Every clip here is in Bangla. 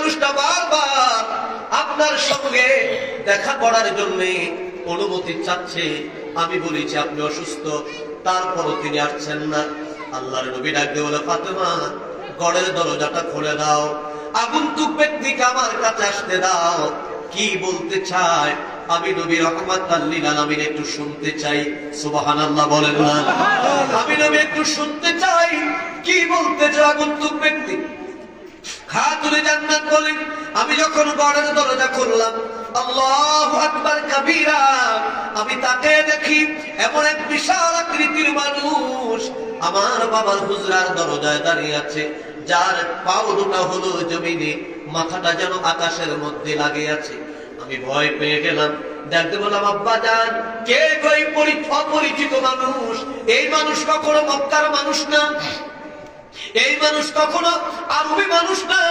মানুষটা বারবার আপনার সঙ্গে দেখা করার জন্য অনুমতি চাচ্ছে। আমি বলেছি আপনি অসুস্থ। তারপরও তিনি আসছেন না। আল্লাহর নবী ডাক দিয়ে বলে ফাতেমা গড়ের দরজাটা খুলে দাও। আগন্তুক ব্যক্তিকে আমার কাছে আসতে দাও। কি বলতে চায়? আমি নবী রহমত আলমিন একটু শুনতে চাই। সুবাহান আল্লাহ বলেন না। আমি নবী একটু শুনতে চাই। কি বলতে চাই আগন্তুক ব্যক্তি? খাতুনে জান্নাত বলেন, আমি যখন গড়ের দরজা খুললাম, আল্লাহু আকবার কাবীরা, আমি তাকে দেখি এমন এক বিশাল আকৃতির মানুষ, আমার বাবার হুজরার দরজায় দাঁড়িয়ে আছে, যার পাও দুটা হলো জমিনে, মাথাটা যেন আকাশের মধ্যে লাগে আছে। আমি ভয় পেয়ে গেলাম, দেখতে বললাম আব্বা যান কে কই অপরিচিত মানুষ? এই মানুষ কখনো মক্কার মানুষ না? এই মানুষ কখনো আরবি মানুষ না।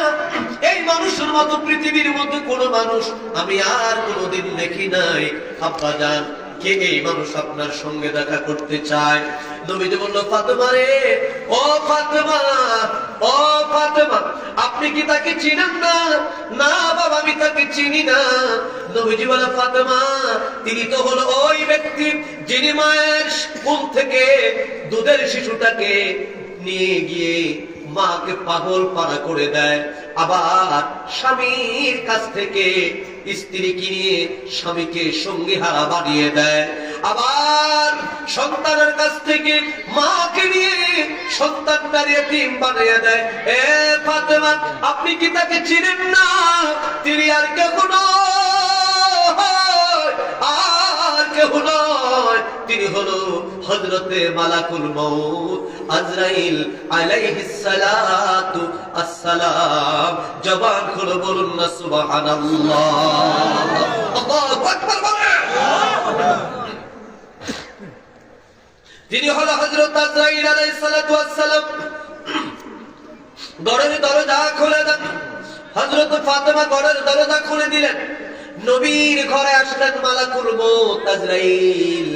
এই মানুষের মতো পৃথিবীর মধ্যে কোনো মানুষ আমি আর কোনোদিন দেখি নাই। আব্বা যান কে এই মানুষ আপনার সঙ্গে দেখা করতে চায়? নবীজি বলল, ফাতেমা রে, ও ফাতেমা ও ফাতেমা, আপনি কি তাকে চিনেন না? না বাবা, আমি তাকে চিনি না। নবীজি বলে, ফাতেমা, তিনি তো হলো ওই ব্যক্তি যিনি মায়ের কোল থেকে দুধের শিশুটাকে নিয়ে গিয়ে মাকে পাগল পাড়া করে দেয়। আবার স্বামীর কাছ থেকে স্ত্রী কিনে স্বামীকে সঙ্গী হারা বানিয়ে দেয়। আবার সন্তানের কাছ থেকে মাকে নিয়ে সন্তান দাঁড়িয়ে টিম বানিয়ে দেয়। এ ফাতেমা, আপনি কি তাকে চিনেন না? তিনি আর কেউ আর কেউ তিনি হলো হজরতে মালাকুল মউত। আজরাইল আলাইহিস সালাতু আসসালাম। জবান খুলে বলুন না, সুবহানাল্লাহ। আল্লাহু তিনি হলো হযরত আজরাইল দরজা খুলে দেন। হযরত ফাতেমা গড়ের দরজা খুলে দিলেন। নবীর ঘরে আসলেন মালাকুল মউত আজরাইল।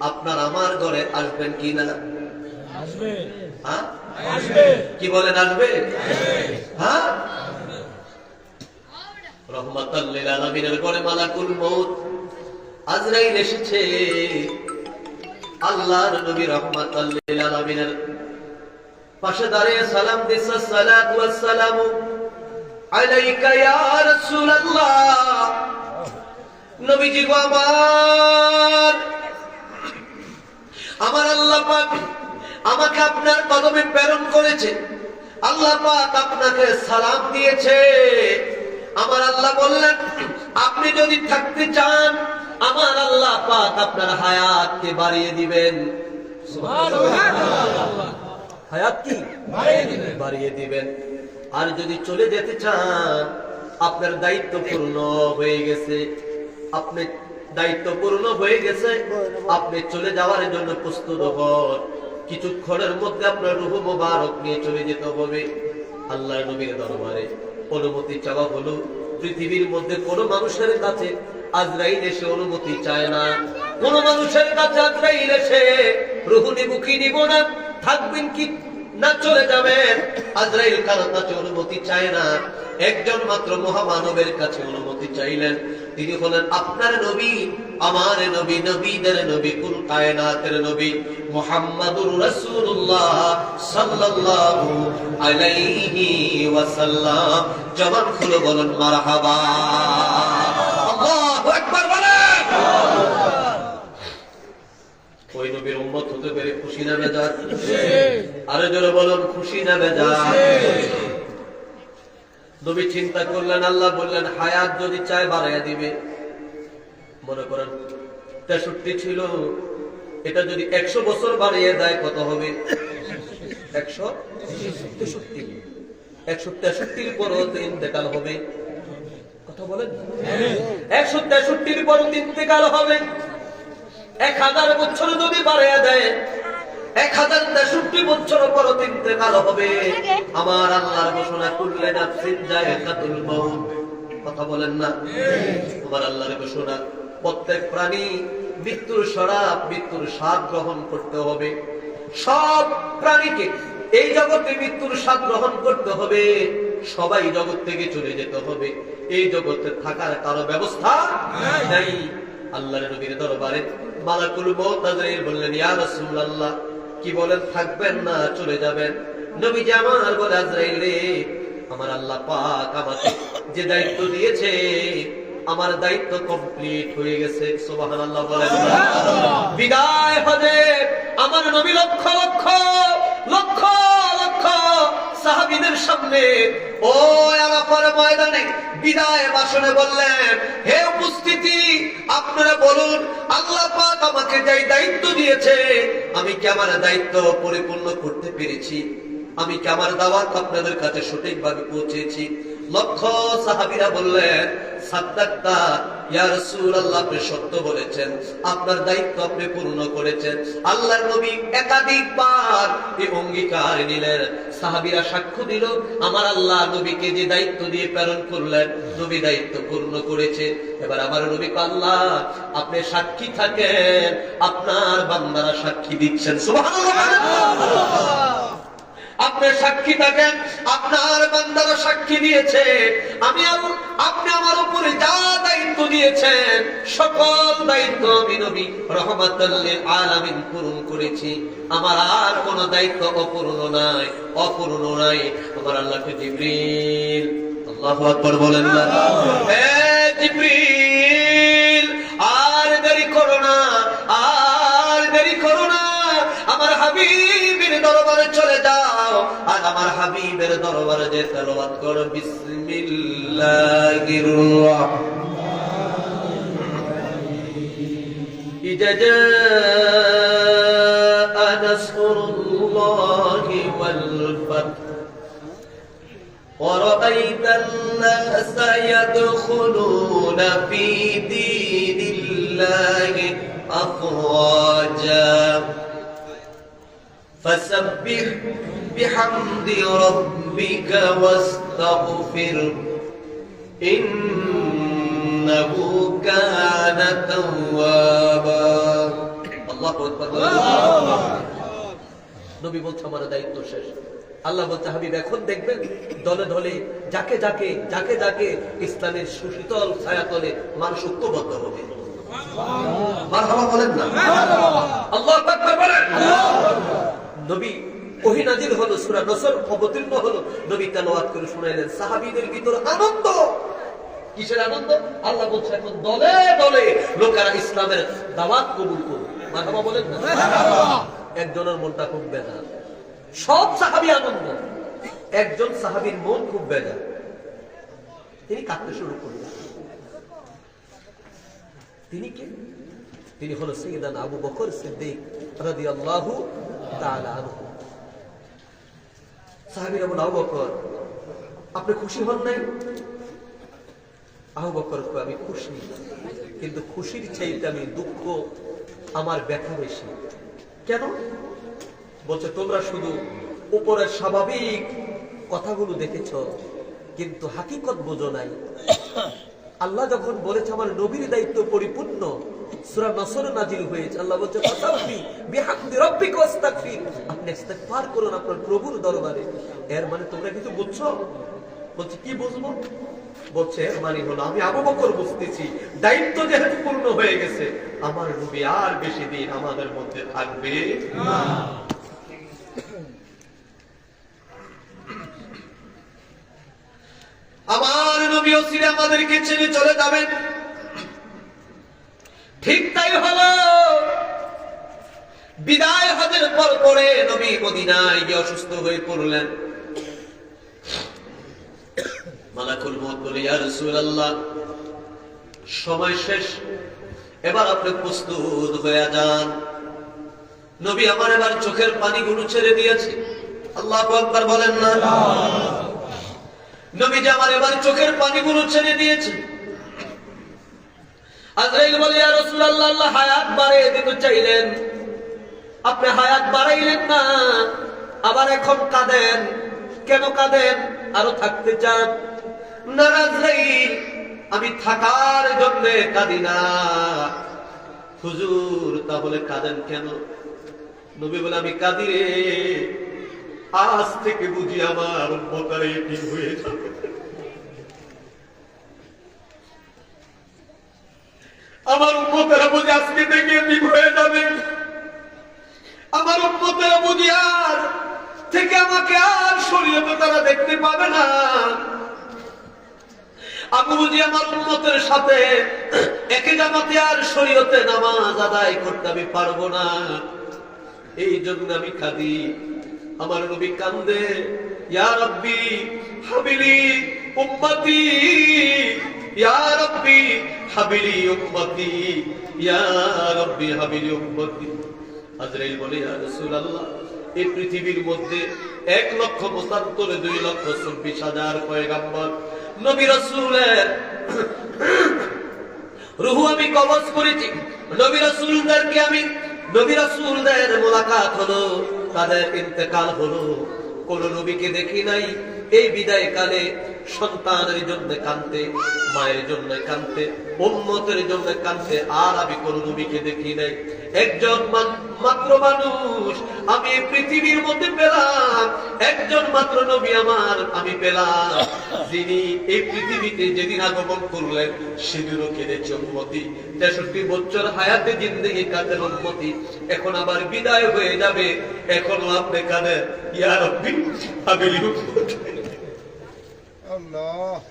আপনার আমার ঘরে আসবেন কি না? আসবে। হ্যাঁ? কি বলেন আসবে? হ্যাঁ? রহমাতাল্লিল আলামিনের ঘরে মালাকুল মউত। আজরাইল এসেছে। আল্লাহর নবী রহমাতাল্লিল আলামিনের পাশে দাঁড়িয়ে সালাম দিছে সালাতু ওয়াস আলাইকা ইয়া রাসূলুল্লাহ। নবীজি গো আমার আমার আল্লাহ পাক আমাকে আপনার কদমে প্রেরণ করেছে। আল্লাহ পাক আপনাকে সালাম দিয়েছে। আমার আল্লাহ বললেন আপনি যদি থাকতে চান আমার আল্লাহ পাক আপনার হায়াতকে বাড়িয়ে দিবেন। হায়াত কি? বাড়িয়ে দিবেন। বাড়িয়ে দিবেন। আর যদি চলে যেতে চান আপনার দায়িত্ব পূর্ণ হয়ে গেছে। আপনি দায়িত্ব পূর্ণ হয়ে গেছে। আপনি চলে যাওয়ার জন্য প্রস্তুত হন। কিছুক্ষণের মধ্যে আপনার রুহ মোবারক নিয়ে চলে যেতে হবে। আল্লাহ নবীর দরবারে। অনুমতি চাওয়া হলো, পৃথিবীর মধ্যে কোনো মানুষের কাছে আজরাইল এসে অনুমতি চায় না। কোন মানুষের কাছে আজরাইল এসে রুহু কি নিব না, থাকবেন কি না চলে যাবেন, আজরাইল কারও কাছে অনুমতি চায় না। একজন মাত্র মহামানবের কাছে অনুমতি চাইলেন। তিনি হলেন আপনার নবী আমার নবী নবীদের নবী কুল কায়নাতের নবী মুহাম্মাদুর রাসূলুল্লাহ সাল্লাল্লাহু আলাইহি ওয়াসাল্লাম। জবান খুলে বলেন মারহাবা। আল্লাহু আকবার বলেন। ওই নবীর উম্মত হতে পেরে খুশি না বেজার? আরে জোরে বলুন খুশি না বেজার? নবী চিন্তা করলেন, আল্লাহ বললেন, হায়াত যদি চায় বাড়াইয়া দিবে। মনে করেন, তেষট্টি ছিল, এটা যদি একশো বছর বাড়িয়ে দেয়, কত হবে? একশো তেষট্টি। একশো তেষট্টির পরও ইন্তেকাল হবে। কথা বলেন? একশো তেষট্টির পরও ইন্তেকাল হবে। এক হাজার বছর যদি বাড়াইয়া দেয় এক হাজার তেষট্টি বছর পর ইন্তেকাল হবে। আমার আল্লাহর ঘোষণা করলেন কথা বলেন না? আমার আল্লাহর ঘোষণা প্রত্যেক প্রাণী মৃত্যুর শরাব মৃত্যুর স্বাদ গ্রহণ করতে হবে। সব প্রাণীকে এই জগতে মৃত্যুর স্বাদ গ্রহণ করতে হবে। সবাই জগৎ থেকে চলে যেতে হবে। এই জগতে থাকার কারও ব্যবস্থা নাই। আল্লাহর নবীর দরবারে মালাকুল মউত আজরাইল বললেন ইয়া রাসূলুল্লাহ কি বলেন থাকবেন না চলে যাবেন। নবী যে বলে আজরাইল রে আমার আল্লাহ পাক আমাকে যে দায়িত্ব দিয়েছে আমার দায়িত্ব কমপ্লিট হয়ে গেছে। সুবহানাল্লাহ বলেন। বিদায় হবে। আমার নবী লক্ষ লক্ষ লক্ষ সাহাবীদের সামনে। ও আরাফার ময়দানে বিদায় ভাষণে বললেন, হে উপস্থিতি, আপনারা বলুন, আল্লাহ পাক আমাকে যে দায়িত্ব দিয়েছে, আমি কি আমার দায়িত্ব পরিপূর্ণ করতে পেরেছি? আমি কি আমার দাওয়াত আপনাদের কাছে সঠিকভাবে পৌঁছেছি? লক্ষ সাহাবীরা বললেন আপনার দায়িত্ব আপনি পূর্ণ করেছেন। আল্লাহর নবী একাধিকবার এই অঙ্গীকার নিলেন। সাহাবীরা সাক্ষ্য দিল, আমার আল্লাহ নবীকে যে দায়িত্ব দিয়ে প্রেরণ করলেন, নবী দায়িত্ব পূর্ণ করেছে। এবার আমার নবী আল্লাহ, আপনি সাক্ষী থাকেন, আপনার বান্দারা সাক্ষী দিচ্ছেন। আপনি সাক্ষী থাকেন আপনার বান্দারা সাক্ষী দিয়েছে আমি আপনি আমার উপরে যা দায়িত্ব দিয়েছেন সকল দায়িত্ব আমি নবী রহমাতাল্লিল আলামিন পূরণ করেছি। আমার আর কোন দায়িত্ব অপূর্ণ নাই অপূর্ণ নাই। আমার আল্লাহকে জিবরিল আল্লাহু আকবার বলেন না। হে জিবরিল আর দেরি করো না আর দেরি করো না। আমার হাবিবের দরবারে চলে যাও আমার হাবিবের দরবারে যে তেলাওয়াত করো বিসমিল্লাহির রাহমানির إذا جاء نصر الله والفتح ورأيت الناس يدخلون في دين الله أفواجا فسبح بحمد ربك واستغفر إنه كان توابا الله أكبر নবী বলছে আমার দায়িত্ব শেষ আল্লাহ বলছে হাবিব এখন দেখবেন দলে দলে যাকে যাকে যাকে যাকে ইসলামের সুশীতল ছায়াতলে মানুষ ঐক্যবদ্ধ হবে মারহাবা বলেন না আল্লাহ আকবার বলেন নবী ওহি নাজিল হলো, সূরা নসর অবতীর্ণ হলো। নবী তেলাওয়াত করে শুনাইলেন, সাহাবীদের ভিতর আনন্দ। কিসের আনন্দ? আল্লাহ বলছে এখন দলে দলে লোকেরা ইসলামের দাওয়াত কবুল করবে মারহাবা বলেন একজনের মনটা খুব বেজার। সব সাহাবি আনন্দ। একজন সাহাবীর মন খুব বেজার। তিনি কাঁদতে শুরু করলেন। তিনি কে? তিনি হলো সৈয়দান আবু বকর সিদ্দিক রাদিয়াল্লাহু সাহাবীরা বলে আবু বকর, আপনি খুশি হন নাই? আবু বকর আমি খুশি। কিন্তু খুশির চাইতে আমি দুঃখ আমার ব্যথা বেশি। কেন? বলছে, তোমরা শুধু উপরের স্বাভাবিক কথাগুলো দেখেছ, কিন্তু হাকিকত বোঝো নাই। আল্লাহ যখন বলেছে, আমার নবীর দায়িত্ব পরিপূর্ণ হয়েছে। আল্লাহ বিহামদি ওয়াস্তাগফির। আপনি করুন আপনার প্রভুর দরবারে। এর মানে তোমরা কিছু বুঝছ? কি বুঝব? বলছে মানে হলো, আমি আবু বকর বুঝতেছি। দায়িত্ব যেহেতু পূর্ণ হয়ে গেছে, আমার আর বেশি দিন আমাদের মধ্যে থাকবে আমার নবী ওসিরে আমাদেরকে ছেড়ে চলে যাবেন। ঠিক তাই হলো। বিদায় হজের পর পরে নবী মদিনায় গিয়ে অসুস্থ হয়ে পড়লেন। মালাকুল মত বলে ইয়া রাসূলুল্লাহ সময় শেষ। এবার আপনি প্রস্তুত হয়ে যান। নবী আমার এবার চোখের পানিগুলো ছেড়ে দিয়েছে। আল্লাহ আকবার বলেন না? নবী যে আমার এবার চোখের পানিগুলো ছেড়ে দিয়েছে। আজরাইল বলে, ইয়া রাসূলুল্লাহ, আল্লাহ হায়াত বাড়িয়ে দিতে চাইলেন। আপনি হায়াত বাড়াইলেন না, আবার এখন কাঁদেন। কেন কাঁদেন? আরও থাকতে চান। না আজরাইল, আমি থাকার জন্য কাঁদি না। হুজুর, তাহলে কাঁদেন কেন? নবী বলে, আমি কাঁদি রে। আজ থেকে বুঝি আমার উম্মতার হয়ে যাবে। আমার উম্মতেরা বুঝি আজকে থেকে এটি হয়ে যাবে। আমার উম্মতেরা বুঝি আর থেকে আমাকে আর শরীয়তে তারা দেখতে পাবে না। আমি বুঝি আমার উন্মতের সাথে একে জামাতে আর শরীয়তে নামাজ আদায় করতে আমি পারব না। এই জন্য আমি কাঁদি। আমার নবী কান্দে, ইয়া রব্বি হাবিলি উম্মতি, ইয়া হাবিলি উম্মতি, ইয়া রব্বি হাবিলি উম্মতি। আজরাইল বলে, ইয়া রাসূলুল্লাহ, এই পৃথিবীর মধ্যে এক লক্ষ পঁচাত্তরে দুই লক্ষ চব্বিশ হাজার পয়গাম্বর, নবী রাসূলের রুহু আমি কবজ করেছি। নবী রাসূলদেরকে আমি, নবী রাসূলদের মোলাকাত হলো, তাদের ইন্তেকাল হলো। কোন নবীকে দেখি নাই, এই বিদায় কালে সন্তানের জন্য কানতে মায়ের জন্য কানতে উম্মতের জন্য কানতে আর আমি কোন নবীকে দেখি নাই। একজন মাত্র মানুষ আমি পৃথিবীর মধ্যে পেলাম। একজন মাত্র নবী আমার আমি পেলাম। যিনি এই পৃথিবীতে যেদিন আগমন করলেন, সেদিনও কেঁদেছে উন্মতি তেষট্টি বছর হায়াতে জিন্দগি কাদের উন্মতি এখন আবার বিদায় হয়ে যাবে। এখনও আপনি কাদের ইয়ার আমি الله